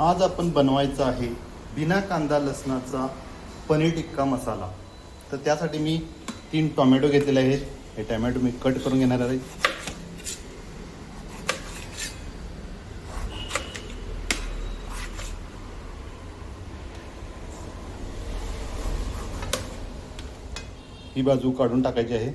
आज आपण बनवायचा आहे बिना कांदा लसणाचा पनीर टिक्का मसाला. तर त्यासाठी मी तीन टोमॅटो घेतलेले आहेत. हे टोमॅटो मी कट करून घेणार आहे. ही बाजू काढून टाकायची आहे.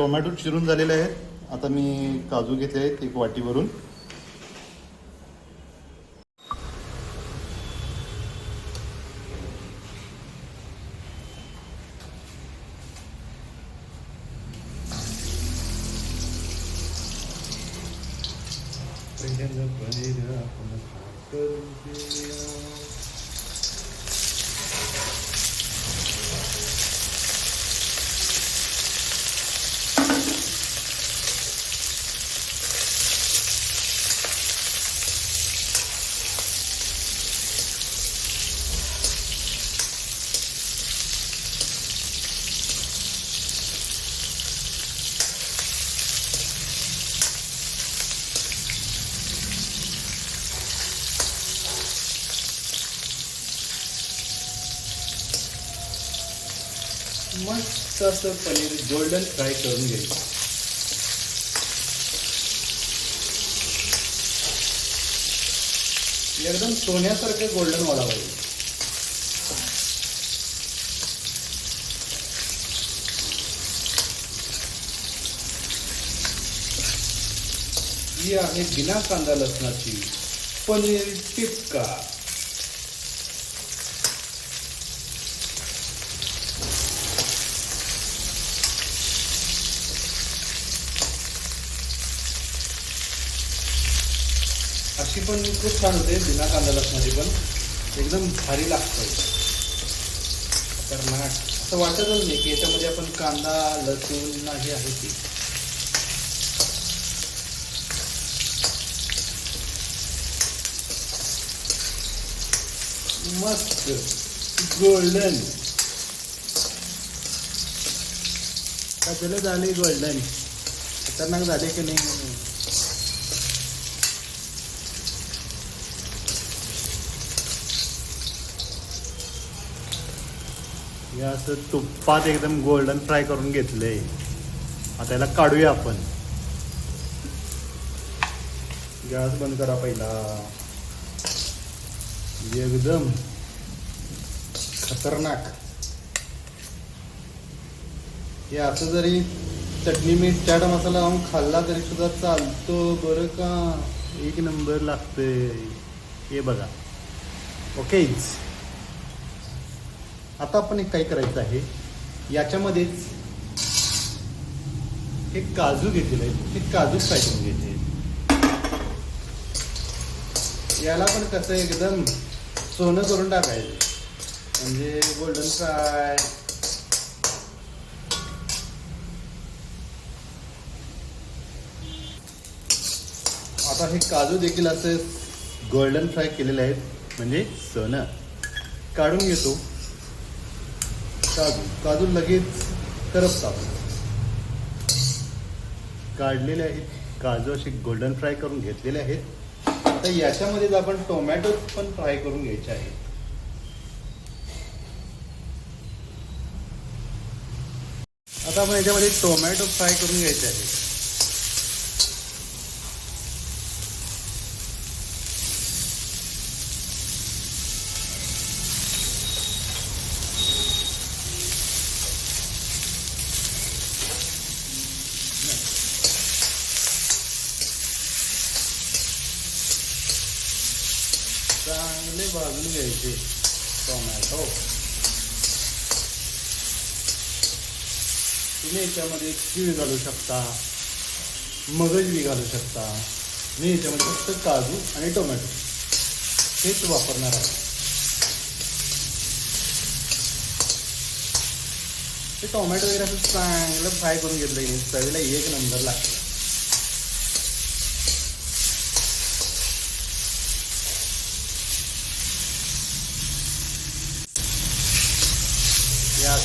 टोमॅटो चिरून झालेले आहेत. आता मी काजू घेतले आहेत एक वाटीवरून. मस्त असं पनीर गोल्डन फ्राय करून घ्यायचं. एकदम सोन्यासारखं गोल्डन व्हायला पाहिजे ही आहे बिना कांदा लसणाची पनीर टिपका. अशी पण खूप छान होते बिना कांदा लसणाची पण. एकदम भारी लागतं. तर कर्नाट असं वाटतच नाही की याच्यामध्ये आपण कांदा लसूण नाही आहे ती. मस्त. गोल्डन का गोल्डन खतरनाक झाले की नाही? हे असं तुपात एकदम गोल्डन फ्राय करून घेतलंय. आता याला काढूया आपण. गॅस बंद करा पहिला. एकदम खतरनाक. हे असं जरी चटणी मीठ चाट मसाला लावून खाल्ला तरी सुद्धा चालतो बरं का? एक नंबर लागतंय. हे बघा. ओकेच आता आपण एक काय करायचं आहे. याच्यामध्येच हे काजू घेतलेले आहेत हे काजू फ्राय घेते याला पण कसं एकदम सोनं करून टाकायचं. म्हणजे गोल्डन फ्राय आता हे काजू देखील असे गोल्डन फ्राय केलेले आहेत म्हणजे सोनं. काढून घेतो. काजू काजू लगेच करपतात काढलेले आहेत काजू असे गोल्डन फ्राय करून घेतलेले आहेत. आता याच्यामध्येच आपण टोमॅटो पण फ्राय करून घ्यायचे आहेत. आता आपण याच्यामध्ये टोमॅटो फ्राय करून घ्यायचे आहेत. चांगले भाजून घ्यायचे टोमॅटो. तुम्ही याच्यामध्ये तीळ घालू शकता मगज बी घालू शकता. मी याच्यामध्ये फक्त काजू आणि टोमॅटो हेच वापरणार आहे. ते टोमॅटो वगैरे असं चांगलं फ्राय करून घेतलं की चवीला एक नंबर लागतो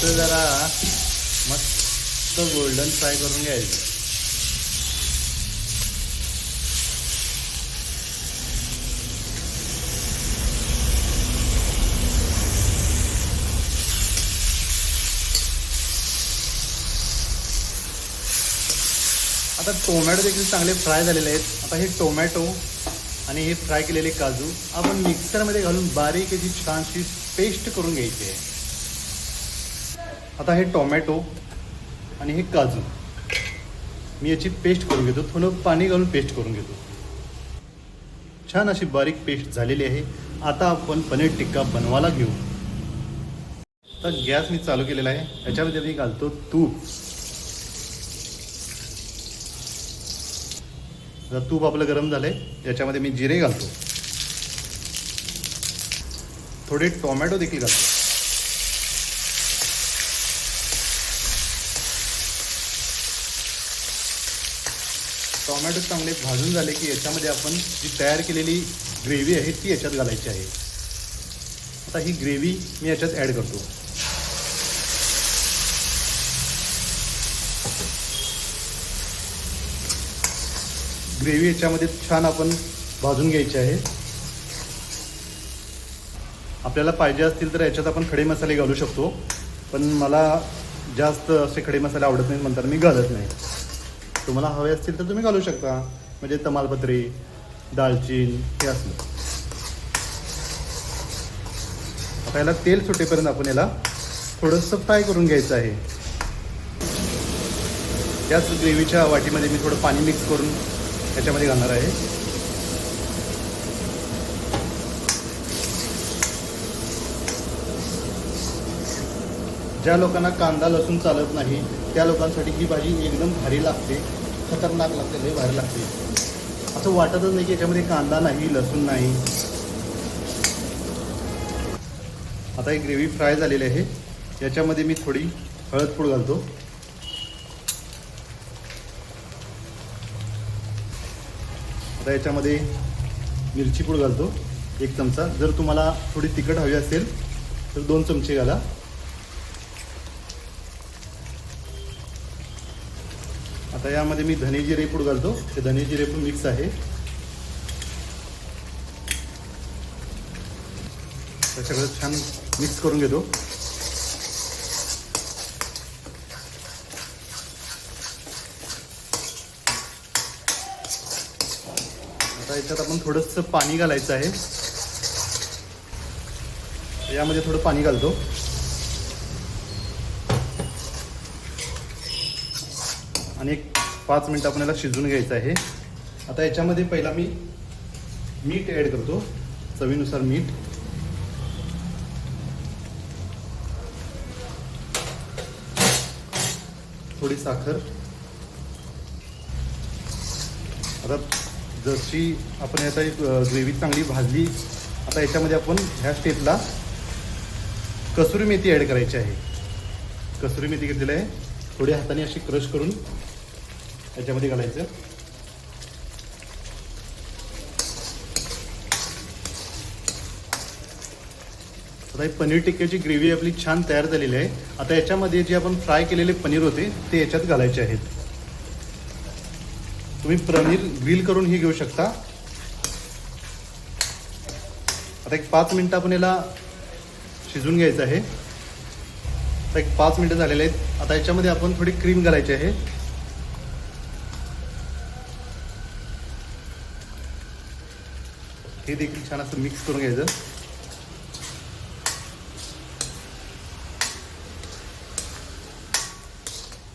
हे जरा मस्त गोल्डन फ्राय करून घ्यायचं. आता टोमॅटो देखील चांगले फ्राय झालेले आहेत. आता हे टोमॅटो आणि हे फ्राय केलेले काजू आपण मिक्सरमध्ये घालून बारीक याची छानशी पेस्ट करून घ्यायची आहे. आता हे टोमॅटो आणि हे काजू मी याची पेस्ट करून घेतो. थोडं पाणी घालून पेस्ट करून घेतो. छान अशी बारीक पेस्ट झालेली आहे. आता आपण पनीर टिक्का बनवायला घेऊ. तर गॅस मी चालू केलेला आहे. याच्यामध्ये मी घालतो तूप. आता तूप आपलं गरम झालंय याच्यामध्ये मी जिरे घालतो. थोडे टोमॅटो देखील घालतो. टोमॅटो चांगले भाजून झाले की याच्यामध्ये आपण जी तयार केलेली ग्रेव्ही आहे ती याच्यात घालायची आहे. आता ही ग्रेव्ही मी याच्यात ॲड करतो. ग्रेव्ही याच्यामध्ये छान आपण भाजून घ्यायची आहे. आपल्याला पाहिजे असतील तर याच्यात आपण खडे मसाले घालू शकतो पण मला जास्त असे खडे मसाले आवडत नाहीत म्हणतात मी घालत नाही. तुम्हाला हवे असतील तर तुम्ही घालू शकता. म्हणजे तमालपत्री दालचीन हे असलं. आता याला तेल सुटेपर्यंत आपण याला थोडंसं फ्राय करून घ्यायचं आहे. त्याच ग्रेव्हीच्या वाटीमध्ये मी थोडं पाणी मिक्स करून याच्यामध्ये घालणार आहे. ज्या लोकांना कांदा लसूण चालत नाही त्या लोकांसाठी ही भाजी एकदम भारी लागते. खतरनाक लागते लई भारी लागते. असं वाटतच नाही की याच्यामध्ये कांदा नाही लसूण नाही. आता ही ग्रेव्ही फ्राय झालेली आहे. याच्यामध्ये मी थोडी हळद पूड घालतो. आता याच्यामध्ये मिरची पूड घालतो एक चमचा. जर तुम्हाला थोडी तिखट हवी असेल तर दोन चमचे घाला. आता यामध्ये मी धनेजी रेपूड घालतो. ते धनेजी रेपूड मिक्स आहे. ते सगळं छान मिक्स करून घेतो. आता याच्यात आपण थोडंसं पाणी घालायचं आहे. यामध्ये थोडं पाणी घालतो. आणि एक पाच मिनटं आपण याला शिजवून घ्यायचं आहे. आता याच्यामध्ये पहिला मी मीठ ॲड करतो. चवीनुसार मीठ. थोडी साखर. आता जशी आपण आता ग्रेव्ही चांगली भाजली आता याच्यामध्ये आपण ह्या स्टेपला कसुरी मेथी ॲड करायची आहे. कसुरी मेथी घेतलेली आहे. थोडी हाताने अशी क्रश करून याच्यामध्ये घालायचं. आता ही पनीर टिक्क्याची ग्रेव्ही आपली छान तयार झालेली आहे. आता याच्यामध्ये जे आपण फ्राय केलेले पनीर होते ते याच्यात घालायचे आहेत. तुम्ही पनीर ग्रिल करून ही घेऊ शकता. आता एक पाच मिनटं आपण याला शिजून घ्यायचं आहे. आता एक पाच मिनटं झालेले आहेत. आता याच्यामध्ये आपण थोडी क्रीम घालायची आहे. हे देखील छान असं मिक्स करून घ्यायचं.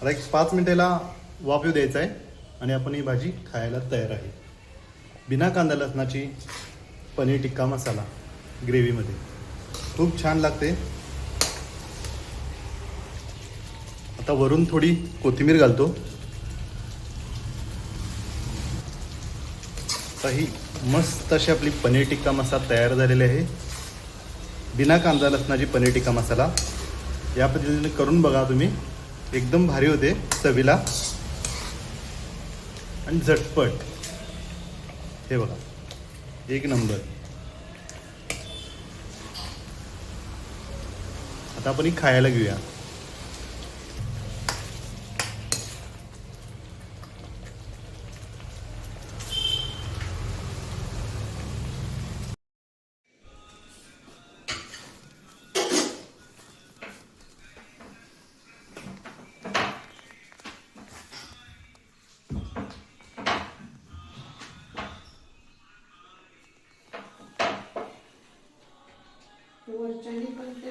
आता एक पाच मिनिटाला वाफ द्यायचा आहे आणि आपण ही भाजी खायला तयार आहे. बिना कांदा लसणाची पनीर टिक्का मसाला ग्रेव्हीमध्ये. खूप छान लागते. आता वरून थोडी कोथिंबीर घालतो. आता ही मस्त अशी आपली पनीर टिक्का मसाला तयार झालेली आहे. बिना कांदा लसणाची पनीर टिक्का मसाला. या पद्धतीने करून बघा तुम्ही. एकदम भारी होते चवीला. आणि झटपट. हे बघा. एक नंबर. आता आपण ही खायला घेऊया. वरच्याने पण ते